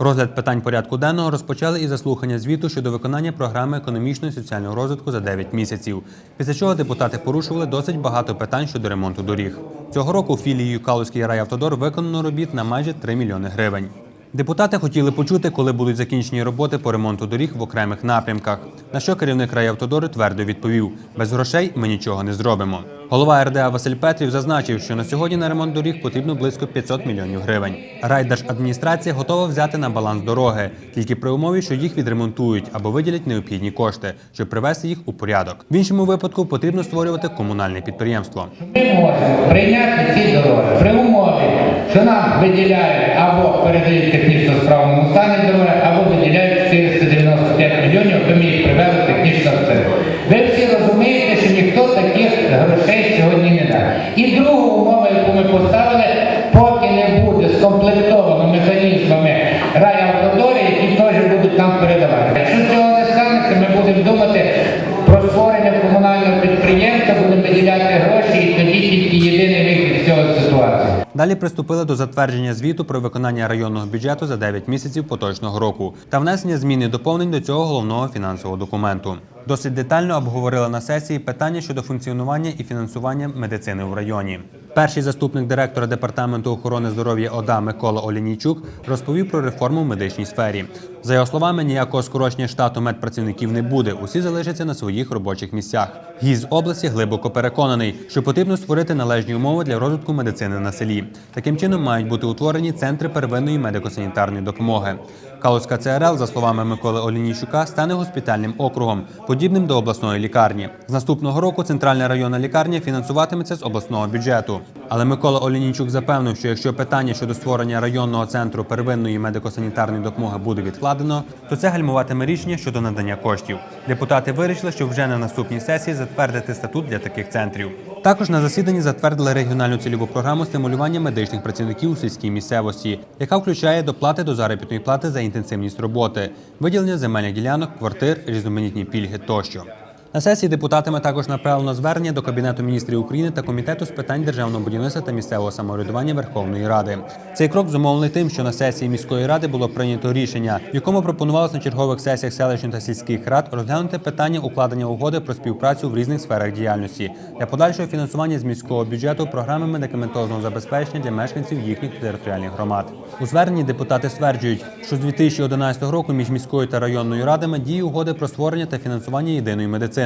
Розгляд питань порядку денного розпочали із заслухання звіту щодо виконання програми економічного і соціального розвитку за 9 місяців. Після чого депутати порушували досить багато питань щодо ремонту доріг. Цього року філією Калузький райавтодор виконано робіт на майже 3 мільйони гривень. Депутати хотіли почути, коли будуть закінчені роботи по ремонту доріг в окремих напрямках. На що керівник райавтодору твердо відповів: без грошей ми нічого не зробимо. Голова РДА Василь Петрів зазначив, що на сьогодні на ремонт доріг потрібно близько 500 мільйонів гривень. Райдержадміністрація готова взяти на баланс дороги, тільки при умові, що їх відремонтують або виділять необхідні кошти, щоб привести їх у порядок. В іншому випадку потрібно створювати комунальне підприємство. Ми можемо прийняти ці дороги при умові, що нам виділяють або передають технічно справному стані дороги, або виділяють 495 мільйонів, аби ми їх привели технічно в це. Ви всі розумієте, що ніхто таких грошей сьогодні не дасть. І другу умову, яку ми поставили, поки не буде скомплектовано механізмами райавтодори, які теж будуть нам передавати. Якщо цього не станеться, ми будемо думати про створення комунального підприємства, будемо виділяти гроші, і тоді тільки єдиний вихід з цього ситуації. Далі приступили до затвердження звіту про виконання районного бюджету за 9 місяців поточного року та внесення змін і доповнень до цього головного фінансового документу. Досить детально обговорили на сесії питання щодо функціонування і фінансування медицини в районі. Перший заступник директора департаменту охорони здоров'я ОДА Микола Олінійчук розповів про реформу в медичній сфері. За його словами, ніякого скорочення штату медпрацівників не буде. Усі залишаться на своїх робочих місцях. Гіз області глибоко переконаний, що потрібно створити належні умови для розвитку медицини на селі. Таким чином мають бути утворені центри первинної медико-санітарної допомоги. Калузька ЦРЛ, за словами Миколи Олінійчука, стане госпітальним округом, подібним до обласної лікарні. З наступного року центральна районна лікарня фінансуватиметься з обласного бюджету. Але Микола Олінійчук запевнив, що якщо питання щодо створення районного центру первинної медико-санітарної допомоги буде відкладено, то це гальмуватиме рішення щодо надання коштів. Депутати вирішили, що вже на наступній сесії затвердити статут для таких центрів. Також на засіданні затвердили регіональну цільову програму стимулювання медичних працівників у сільській місцевості, яка включає доплати до заробітної плати за інтенсивність роботи, виділення земельних ділянок, квартир, різноманітні пільги тощо. На сесії депутатами також направлено звернення до Кабінету міністрів України та Комітету з питань державного будівництва та місцевого самоврядування Верховної Ради. Цей крок зумовлений тим, що на сесії міської ради було прийнято рішення, в якому пропонувалось на чергових сесіях селищних та сільських рад розглянути питання укладення угоди про співпрацю в різних сферах діяльності для подальшого фінансування з міського бюджету програми медикаментозного забезпечення для мешканців їхніх територіальних громад. У зверненні депутати стверджують, що з 2011 року між міською та районною радами діє угоди про створення та фінансування єдиної медицини,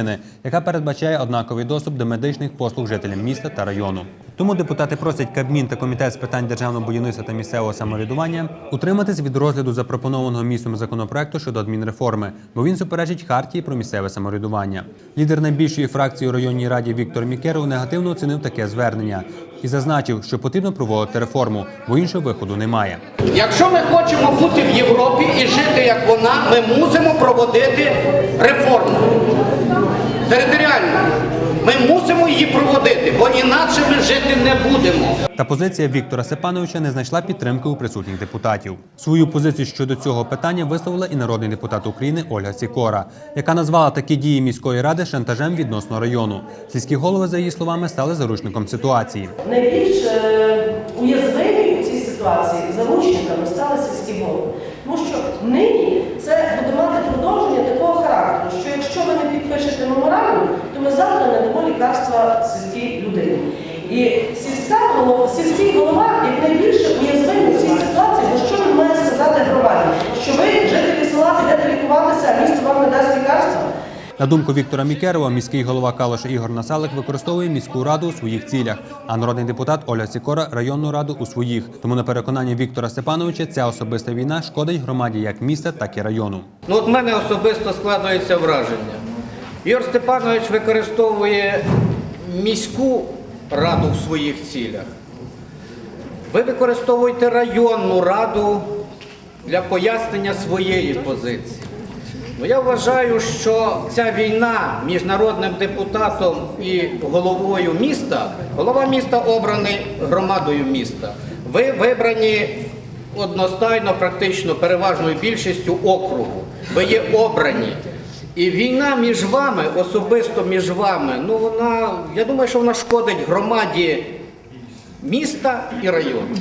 яка передбачає однаковий доступ до медичних послуг жителям міста та району. Тому депутати просять Кабмін та комітет з питань державного будівництва та місцевого самоврядування утриматись від розгляду запропонованого містом законопроекту щодо адмінреформи, бо він суперечить хартії про місцеве самоврядування. Лідер найбільшої фракції у районній раді Віктор Мікеров негативно оцінив таке звернення і зазначив, що потрібно проводити реформу, бо іншого виходу немає. Якщо ми хочемо бути в Європі і жити як вона, ми мусимо проводити реформу територіальну. Ми мусимо її проводити, бо інакше ми жити не будемо. Та позиція Віктора Сепановича не знайшла підтримки у присутніх депутатів. Свою позицію щодо цього питання висловила і народний депутат України Ольга Сікора, яка назвала такі дії міської ради шантажем відносно району. Сільські голови, за її словами, стали заручником ситуації. найбільш е, уязвимі у цій ситуації заручниками стали сільські голови. Тому що нині це буде мати продовження такого характеру, що якщо ви не підпишете меморандум, то ми завтра не дамо лікарства сільській людині. І сільська голова, сільський голова як найбільше уязвимий в цій ситуації, бо що він має сказати громаді? Що ви, жителі села, підете лікуватися, а місто вам не дасть лікарства? На думку Віктора Мікерова, міський голова Калоша Ігор Насалик використовує міську раду у своїх цілях, а народний депутат Оля Сікора районну раду у своїх. Тому на переконання Віктора Степановича ця особиста війна шкодить громаді як міста, так і району. Ну, от мене особисто складається враження. Ігор Степанович використовує міську раду в своїх цілях. Ви використовуєте районну раду для пояснення своєї позиції. Ну, я вважаю, що ця війна між народним депутатом і головою міста, голова міста обраний громадою міста. Ви вибрані одностайно, практично переважною більшістю округу. Ви є обрані. І війна між вами, особисто між вами, ну вона, я думаю, що вона шкодить громаді міста і району.